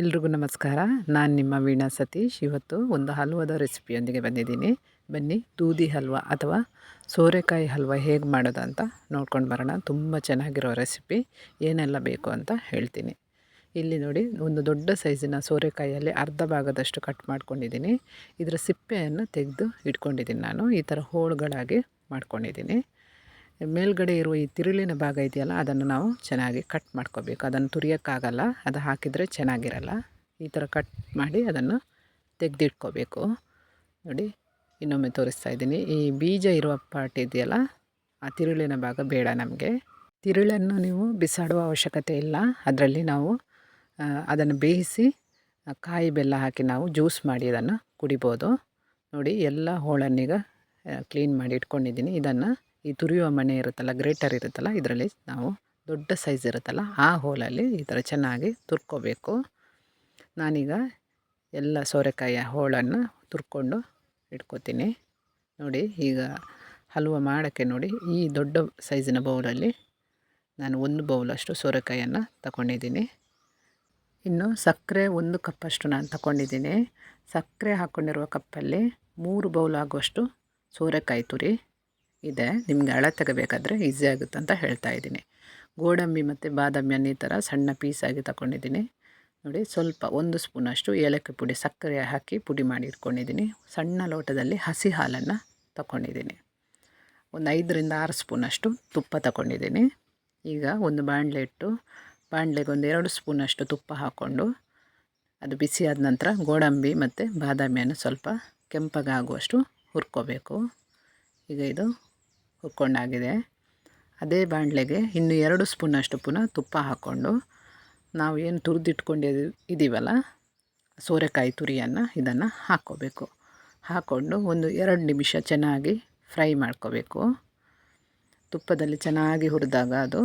ಎಲ್ರಿಗೂ ನಮಸ್ಕಾರ. ನಾನು ನಿಮ್ಮ ವೀಣಾ ಸತೀಶ್. ಇವತ್ತು ಒಂದು ಹಲ್ವದ ರೆಸಿಪಿಯೊಂದಿಗೆ ಬಂದಿದ್ದೀನಿ. ಬನ್ನಿ, ದೂದಿ ಹಲ್ವ ಅಥವಾ ಸೋರೆಕಾಯಿ ಹಲ್ವ ಹೇಗೆ ಮಾಡೋದು ಅಂತ ನೋಡ್ಕೊಂಡು ಬರೋಣ. ತುಂಬ ಚೆನ್ನಾಗಿರೋ ರೆಸಿಪಿ. ಏನೆಲ್ಲ ಬೇಕು ಅಂತ ಹೇಳ್ತೀನಿ. ಇಲ್ಲಿ ನೋಡಿ, ಒಂದು ದೊಡ್ಡ ಸೈಜಿನ ಸೋರೆಕಾಯಿಯಲ್ಲಿ ಅರ್ಧ ಭಾಗದಷ್ಟು ಕಟ್ ಮಾಡ್ಕೊಂಡಿದ್ದೀನಿ. ಇದರ ಸಿಪ್ಪೆಯನ್ನು ತೆಗೆದು ಇಟ್ಕೊಂಡಿದ್ದೀನಿ ನಾನು. ಈ ಥರ ಹೋಳುಗಳಾಗಿ ಮಾಡ್ಕೊಂಡಿದ್ದೀನಿ. ಮೇಲ್ಗಡೆ ಇರುವ ಈ ತಿರುಳಿನ ಭಾಗ ಇದೆಯಲ್ಲ, ಅದನ್ನು ನಾವು ಚೆನ್ನಾಗಿ ಕಟ್ ಮಾಡ್ಕೋಬೇಕು. ಅದನ್ನು ತುರಿಯೋಕ್ಕಾಗಲ್ಲ, ಅದು ಹಾಕಿದರೆ ಚೆನ್ನಾಗಿರಲ್ಲ. ಈ ಥರ ಕಟ್ ಮಾಡಿ ಅದನ್ನು ತೆಗೆದಿಟ್ಕೋಬೇಕು. ನೋಡಿ, ಇನ್ನೊಮ್ಮೆ ತೋರಿಸ್ತಾ ಇದ್ದೀನಿ. ಈ ಬೀಜ ಇರುವ ಪಾರ್ಟ್ ಇದೆಯಲ್ಲ, ಆ ತಿರುಳಿನ ಭಾಗ ಬೇಡ ನಮಗೆ. ತಿರುಳನ್ನು ನೀವು ಬಿಸಾಡುವ ಅವಶ್ಯಕತೆ ಇಲ್ಲ. ಅದರಲ್ಲಿ ನಾವು ಅದನ್ನು ಬೇಯಿಸಿ ಕಾಯಿ ಬೆಲ್ಲ ಹಾಕಿ ನಾವು ಜ್ಯೂಸ್ ಮಾಡಿ ಅದನ್ನು ಕುಡಿಬೋದು. ನೋಡಿ, ಎಲ್ಲ ಹೋಳನ್ನೀಗ ಕ್ಲೀನ್ ಮಾಡಿ ಇಟ್ಕೊಂಡಿದ್ದೀನಿ. ಇದನ್ನು ಈ ತುರಿಯುವ ಮಣೆ ಇರುತ್ತಲ್ಲ, ಗ್ರೇಟರ್ ಇರುತ್ತಲ್ಲ, ಇದರಲ್ಲಿ ನಾವು ದೊಡ್ಡ ಸೈಜ್ ಇರುತ್ತಲ್ಲ, ಆ ಹೋಲಲ್ಲಿ ಈ ಥರ ಚೆನ್ನಾಗಿ ತುರ್ಕೋಬೇಕು. ನಾನೀಗ ಎಲ್ಲ ಸೋರೆಕಾಯಿಯ ಹೋಳನ್ನು ತುರ್ಕೊಂಡು ಇಟ್ಕೋತೀನಿ. ನೋಡಿ, ಈಗ ಹಲ್ವ ಮಾಡೋಕ್ಕೆ ನೋಡಿ, ಈ ದೊಡ್ಡ ಸೈಜಿನ ಬೌಲಲ್ಲಿ ನಾನು ಒಂದು ಬೌಲಷ್ಟು ಸೋರೆಕಾಯಿಯನ್ನು ತಗೊಂಡಿದ್ದೀನಿ ಇನ್ನು ಸಕ್ಕರೆ ಒಂದು ಕಪ್ಪಷ್ಟು ನಾನು ತಗೊಂಡಿದ್ದೀನಿ ಸಕ್ಕರೆ ಹಾಕ್ಕೊಂಡಿರುವ ಕಪ್ಪಲ್ಲಿ ಮೂರು ಬೌಲ್ ಆಗುವಷ್ಟು ಸೋರೆಕಾಯಿ ತುರಿ. ಇದೆ. ನಿಮಗೆ ಅಳೆ ತೆಗಬೇಕಾದ್ರೆ ಈಸಿ ಆಗುತ್ತೆ ಅಂತ ಹೇಳ್ತಾ ಇದ್ದೀನಿ. ಗೋಡಂಬಿ ಮತ್ತು ಬಾದಾಮಿಯನ್ನು ಈ ಥರ ಸಣ್ಣ ಪೀಸಾಗಿ ತಗೊಂಡಿದ್ದೀನಿ ನೋಡಿ, ಸ್ವಲ್ಪ ಒಂದು ಸ್ಪೂನಷ್ಟು ಏಲಕ್ಕಿ ಪುಡಿ, ಸಕ್ಕರೆ ಹಾಕಿ ಪುಡಿ ಮಾಡಿ ಇಟ್ಕೊಂಡಿದ್ದೀನಿ. ಸಣ್ಣ ಲೋಟದಲ್ಲಿ ಹಸಿ ಹಾಲನ್ನು ತಗೊಂಡಿದ್ದೀನಿ ಒಂದು ಐದರಿಂದ ಆರು ಸ್ಪೂನಷ್ಟು ತುಪ್ಪ ತಗೊಂಡಿದ್ದೀನಿ ಈಗ ಒಂದು ಬಾಣಲೆ ಇಟ್ಟು, ಬಾಣಲೆಗೆ ಒಂದು ಎರಡು ಸ್ಪೂನಷ್ಟು ತುಪ್ಪ ಹಾಕ್ಕೊಂಡು, ಅದು ಬಿಸಿಯಾದ ನಂತರ ಗೋಡಂಬಿ ಮತ್ತು ಬಾದಾಮಿಯನ್ನು ಸ್ವಲ್ಪ ಕೆಂಪಗಾಗುವಷ್ಟು ಹುರ್ಕೋಬೇಕು. ಈಗ ಇದು ಹುರ್ಕೊಂಡಾಗಿದೆ. ಅದೇ ಬಾಣಲೆಗೆ ಇನ್ನು ಎರಡು ಸ್ಪೂನಷ್ಟು ಪುನಃ ತುಪ್ಪ ಹಾಕ್ಕೊಂಡು ನಾವು ಏನು ತುರಿದಿಟ್ಕೊಂಡು ಇದ್ದೀವಲ್ಲ ಸೋರೆಕಾಯಿ ತುರಿಯನ್ನು ಇದನ್ನು ಹಾಕ್ಕೋಬೇಕು. ಹಾಕ್ಕೊಂಡು ಒಂದು ಎರಡು ನಿಮಿಷ ಚೆನ್ನಾಗಿ ಫ್ರೈ ಮಾಡ್ಕೋಬೇಕು. ತುಪ್ಪದಲ್ಲಿ ಚೆನ್ನಾಗಿ ಹುರಿದಾಗ ಅದು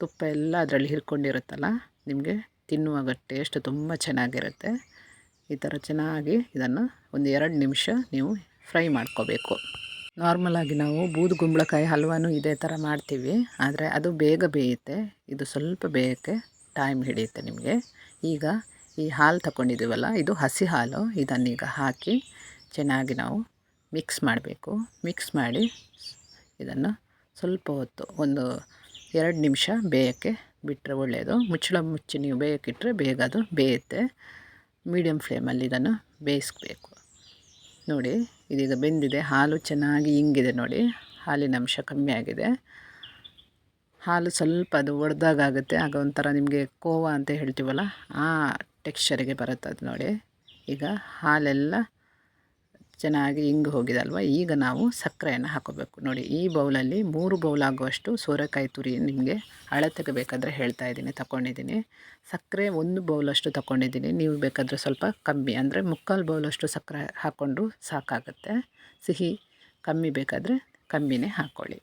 ತುಪ್ಪ ಎಲ್ಲ ಅದರಲ್ಲಿ ಹಿರ್ಕೊಂಡಿರುತ್ತಲ್ಲ, ನಿಮಗೆ ತಿನ್ನುವಾಗ ಟೇಸ್ಟ್ ತುಂಬ ಚೆನ್ನಾಗಿರುತ್ತೆ. ಈ ಥರ ಚೆನ್ನಾಗಿ ಇದನ್ನು ಒಂದು ಎರಡು ನಿಮಿಷ ನೀವು ಫ್ರೈ ಮಾಡ್ಕೋಬೇಕು. ನಾರ್ಮಲಾಗಿ ನಾವು ಬೂದು ಗುಂಬಳಕಾಯಿ ಹಲ್ವಾನು ಇದೇ ಥರ ಮಾಡ್ತೀವಿ. ಆದರೆ ಅದು ಬೇಗ ಬೇಯುತ್ತೆ. ಇದು ಸ್ವಲ್ಪ ಬೇಯೋಕ್ಕೆ ಟೈಮ್ ಹಿಡಿಯುತ್ತೆ ನಿಮಗೆ. ಈಗ ಈ ಹಾಲು ತಗೊಂಡಿದ್ದೀವಲ್ಲ ಇದು ಹಸಿ ಹಾಲು. ಇದನ್ನೀಗ ಹಾಕಿ ಚೆನ್ನಾಗಿ ನಾವು ಮಿಕ್ಸ್ ಮಾಡಬೇಕು. ಮಿಕ್ಸ್ ಮಾಡಿ ಇದನ್ನು ಸ್ವಲ್ಪ ಹೊತ್ತು, ಒಂದು ಎರಡು ನಿಮಿಷ ಬೇಯೋಕ್ಕೆ ಬಿಟ್ಟರೆ ಒಳ್ಳೆಯದು ಮುಚ್ಚಳ ಮುಚ್ಚಿ ನೀವು ಬೇಯಕ್ಕಿಟ್ರೆ ಬೇಗ ಅದು ಬೇಯುತ್ತೆ. ಮೀಡಿಯಮ್ ಫ್ಲೇಮಲ್ಲಿ ಇದನ್ನು ಬೇಯಿಸ್ಬೇಕು. ನೋಡಿ. ಇದೀಗ ಬೆಂದಿದೆ. ಹಾಲು ಚೆನ್ನಾಗಿ ಹಿಂಗಿದೆ ನೋಡಿ. ಹಾಲಿನ ಅಂಶ ಕಮ್ಮಿ ಆಗಿದೆ. ಹಾಲು ಸ್ವಲ್ಪ ಅದು ಒಡೆದಾಗುತ್ತೆ ಆಗ ಒಂಥರ ನಿಮಗೆ ಕೋವಾ ಅಂತ ಹೇಳ್ತೀವಲ್ಲ, ಆ ಟೆಕ್ಸ್ಚರಿಗೆ ಬರುತ್ತೆ ಅದು ನೋಡಿ. ಈಗ ಹಾಲೆಲ್ಲ ಚೆನ್ನಾಗಿ ಹಿಂಗೆ ಹೋಗಿದಲ್ವ? ಈಗ ನಾವು ಸಕ್ಕರೆಯನ್ನು ಹಾಕೋಬೇಕು. ನೋಡಿ, ಈ ಬೌಲಲ್ಲಿ ಮೂರು ಬೌಲ್ ಆಗುವಷ್ಟು ಸೋರೆಕಾಯಿ ತುರಿ ನಿಮಗೆ ಅಳತೆಗೆ ಬೇಕಾದರೆ ಹೇಳ್ತಾ ಇದ್ದೀನಿ ತಗೊಂಡಿದ್ದೀನಿ ಸಕ್ಕರೆ ಒಂದು ಬೌಲಷ್ಟು ತಗೊಂಡಿದ್ದೀನಿ ನೀವು ಬೇಕಾದರೆ ಸ್ವಲ್ಪ ಕಮ್ಮಿ, ಅಂದರೆ ಮುಕ್ಕಾಲು ಬೌಲಷ್ಟು ಸಕ್ಕರೆ ಹಾಕ್ಕೊಂಡ್ರು ಸಾಕಾಗುತ್ತೆ. ಸಿಹಿ ಕಮ್ಮಿ ಬೇಕಾದರೆ ಕಮ್ಮಿನೇ ಹಾಕ್ಕೊಳ್ಳಿ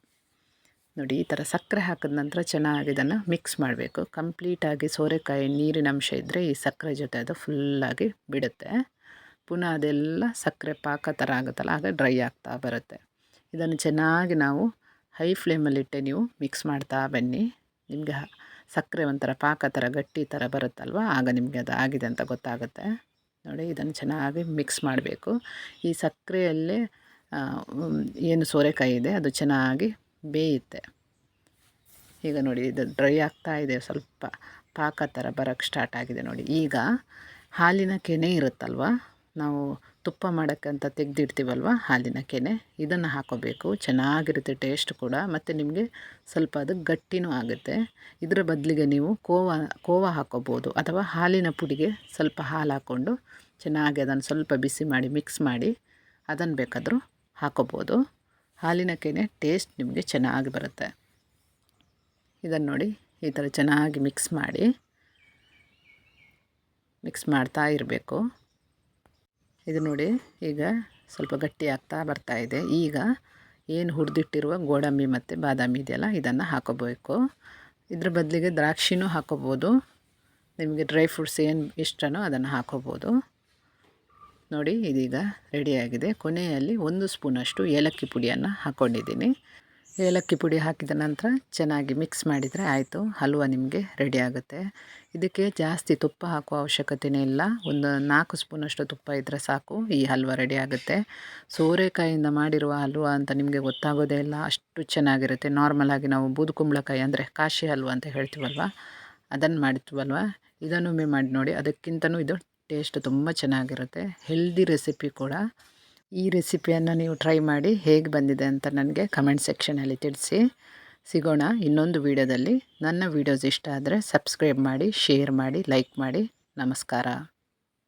ನೋಡಿ, ಈ ಥರ ಸಕ್ಕರೆ ಹಾಕಿದ ನಂತರ ಚೆನ್ನಾಗಿ ಇದನ್ನು ಮಿಕ್ಸ್ ಮಾಡಬೇಕು. ಕಂಪ್ಲೀಟಾಗಿ ಸೋರೆಕಾಯಿ ನೀರಿನ ಅಂಶ ಇದ್ದರೆ ಈ ಸಕ್ಕರೆ ಜೊತೆ ಅದು ಫುಲ್ಲಾಗಿ ಬಿಡುತ್ತೆ. ಪುನಃ ಅದೆಲ್ಲ ಸಕ್ಕರೆ ಪಾಕ ಥರ ಆಗುತ್ತಲ್ಲ, ಆಗ ಡ್ರೈ ಆಗ್ತಾ ಬರುತ್ತೆ. ಇದನ್ನು ಚೆನ್ನಾಗಿ ನಾವು ಹೈ ಫ್ಲೇಮಲ್ಲಿಟ್ಟೆ ನೀವು ಮಿಕ್ಸ್ ಮಾಡ್ತಾ ಬನ್ನಿ. ನಿಮಗೆ ಸಕ್ಕರೆ ಒಂಥರ ಪಾಕ ಥರ, ಗಟ್ಟಿ ಥರ ಬರುತ್ತಲ್ವ? ಆಗ ನಿಮಗೆ ಅದು ಆಗಿದೆ ಅಂತ ಗೊತ್ತಾಗುತ್ತೆ. ನೋಡಿ, ಇದನ್ನು ಚೆನ್ನಾಗಿ ಮಿಕ್ಸ್ ಮಾಡಬೇಕು. ಈ ಸಕ್ಕರೆಯಲ್ಲೇ ಏನು ಸೋರೆಕಾಯಿ ಇದೆ, ಅದು ಚೆನ್ನಾಗಿ ಬೇಯುತ್ತೆ. ಈಗ ನೋಡಿ, ಇದು ಡ್ರೈ ಆಗ್ತಾ ಇದೆ, ಸ್ವಲ್ಪ ಪಾಕ ಥರ ಬರೋಕ್ಕೆ ಸ್ಟಾರ್ಟ್ ಆಗಿದೆ ನೋಡಿ. ಈಗ ಹಾಲಿನ ಕೆನೆ ಇರುತ್ತಲ್ವ? ನಾವು ತುಪ್ಪ ಮಾಡೋಕ್ಕಂತ ತೆಗೆದಿಡ್ತೀವಲ್ವ ಹಾಲಿನ ಕೆನೆ? ಇದನ್ನು ಹಾಕೋಬೇಕು. ಚೆನ್ನಾಗಿರುತ್ತೆ ಟೇಸ್ಟ್ ಕೂಡ. ಮತ್ತು ನಿಮಗೆ ಸ್ವಲ್ಪ ಅದು ಗಟ್ಟಿನೂ ಆಗುತ್ತೆ. ಇದರ ಬದಲಿಗೆ ನೀವು ಕೋವಾ ಕೋವಾ ಹಾಕೋಬೋದು. ಅಥವಾ ಹಾಲಿನ ಪುಡಿಗೆ ಸ್ವಲ್ಪ ಹಾಲು ಹಾಕ್ಕೊಂಡು ಚೆನ್ನಾಗಿ ಅದನ್ನು ಸ್ವಲ್ಪ ಬಿಸಿ ಮಾಡಿ ಮಿಕ್ಸ್ ಮಾಡಿ ಅದನ್ನು ಬೇಕಾದರೂ ಹಾಕೋಬೋದು. ಹಾಲಿನ ಕೆನೆ ಟೇಸ್ಟ್ ನಿಮಗೆ ಚೆನ್ನಾಗಿ ಬರುತ್ತೆ. ಇದನ್ನು ನೋಡಿ ಈ ಥರ ಚೆನ್ನಾಗಿ ಮಿಕ್ಸ್ ಮಾಡಿ ಮಿಕ್ಸ್ ಮಾಡ್ತಾ ಇರಬೇಕು. ಇದು ನೋಡಿ, ಈಗ ಸ್ವಲ್ಪ ಗಟ್ಟಿ ಆಗ್ತಾ ಬರ್ತಾ ಇದೆ. ಈಗ ಏನು ಹುರಿದಿಟ್ಟಿರುವ ಗೋಡಂಬಿ ಮತ್ತು ಬಾದಾಮಿ ಇದೆಯಲ್ಲ, ಇದನ್ನು ಹಾಕೋಬೇಕು. ಇದ್ರ ಬದಲಿಗೆ ದ್ರಾಕ್ಷಿನೂ ಹಾಕೋಬೋದು. ನಿಮಗೆ ಡ್ರೈ ಫ್ರೂಟ್ಸ್ ಏನು ಇಷ್ಟನೋ ಅದನ್ನು ಹಾಕೋಬೋದು. ನೋಡಿ, ಇದೀಗ ರೆಡಿಯಾಗಿದೆ ಕೊನೆಯಲ್ಲಿ ಒಂದು ಸ್ಪೂನಷ್ಟು ಏಲಕ್ಕಿ ಪುಡಿಯನ್ನು ಹಾಕ್ಕೊಂಡಿದ್ದೀನಿ ಏಲಕ್ಕಿ ಪುಡಿ ಹಾಕಿದ ನಂತರ ಚೆನ್ನಾಗಿ ಮಿಕ್ಸ್ ಮಾಡಿದರೆ ಆಯಿತು. ಹಲ್ವ ನಿಮಗೆ ರೆಡಿ ಆಗುತ್ತೆ. ಇದಕ್ಕೆ ಜಾಸ್ತಿ ತುಪ್ಪ ಹಾಕುವ ಅವಶ್ಯಕತೆಯೇ ಇಲ್ಲ. ಒಂದು ನಾಲ್ಕು ಸ್ಪೂನಷ್ಟು ತುಪ್ಪ ಇದ್ದರೆ ಸಾಕು. ಈ ಹಲ್ವ ರೆಡಿ ಆಗುತ್ತೆ. ಸೋರೆಕಾಯಿಂದ ಮಾಡಿರುವ ಹಲ್ವ ಅಂತ ನಿಮಗೆ ಗೊತ್ತಾಗೋದೇ ಇಲ್ಲ. ಅಷ್ಟು ಚೆನ್ನಾಗಿರುತ್ತೆ. ನಾರ್ಮಲಾಗಿ ನಾವು ಬೂದುಕುಂಬಳಕಾಯಿ ಅಂದರೆ ಕಾಶಿ ಹಲ್ವ ಅಂತ ಹೇಳ್ತೀವಲ್ವ? ಅದನ್ನು ಮಾಡ್ತೀವಲ್ವ? ಇದನ್ನೊಮ್ಮೆ ಮಾಡಿ ನೋಡಿ. ಅದಕ್ಕಿಂತನೂ ಇದು ಟೇಸ್ಟ್ ತುಂಬ ಚೆನ್ನಾಗಿರುತ್ತೆ. ಹೆಲ್ದಿ ರೆಸಿಪಿ ಕೂಡ. ಈ ರೆಸಿಪಿಯನ್ನು ನೀವು ಟ್ರೈ ಮಾಡಿ ಹೇಗೆ ಬಂದಿದೆ ಅಂತ ನನಗೆ ಕಮೆಂಟ್ ಸೆಕ್ಷನಲ್ಲಿ ತಿಳಿಸಿ. ಸಿಗೋಣ ಇನ್ನೊಂದು ವಿಡಿಯೋದಲ್ಲಿ. ನನ್ನ ವೀಡಿಯೋಸ್ ಇಷ್ಟ ಆದರೆ ಸಬ್ಸ್ಕ್ರೈಬ್ ಮಾಡಿ, ಶೇರ್ ಮಾಡಿ, ಲೈಕ್ ಮಾಡಿ. ನಮಸ್ಕಾರ.